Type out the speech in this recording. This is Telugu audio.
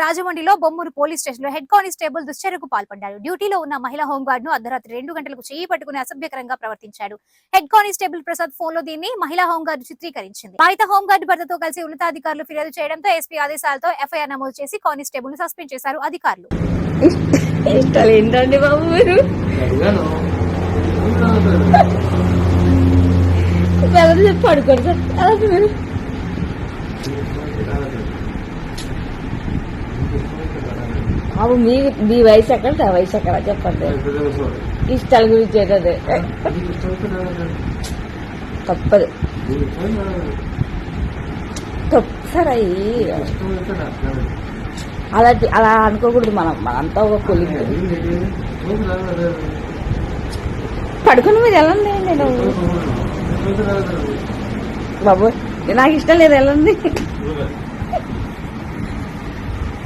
రాజమండ్రిలో బొమ్మూరు పోలీస్ స్టేషన్లో హెడ్ కానిస్టేబుల్ దుశ్చర్యకు పాల్పడ్డాడు. డ్యూటీలో ఉన్న మహిళా హోంగార్డ్ను అర్ధరాత్రి రెండు గంటలకు చేయి పట్టుకుని అసభ్యకరంగా ప్రవర్తించాడు. హెడ్ కానిస్టేబుల్ ప్రసాద్ ఫోన్లో దీన్ని మహిళా హోంగార్డ్ చిత్రీకరించింది. బాధిత హోంగార్డ్ భర్తతో కలిసి ఉన్నతాధికారులు ఫిర్యాదు చేయడంతో ఎస్పీ ఆదేశాలతో ఎఫ్ఐఆర్ నమోదు చేసి కానిస్టేబుల్ను సస్పెండ్ చేశారు అధికారులు. పడుకోండి సార్. అప్పుడు మీ మీ వయసు ఎక్కడ? వయసు ఎక్కడ? చెప్పండి. ఇష్టాల గురించి ఏంటది తప్పదు. తప్పు అయ్యి అలా అలా అనుకోకూడదు మనం. మనంతా ఒక కొలి. పడుకుని మీరు వెళ్ళండి నేను. బాబు నాకు ఇష్టం లేదు వెళ్ళండి.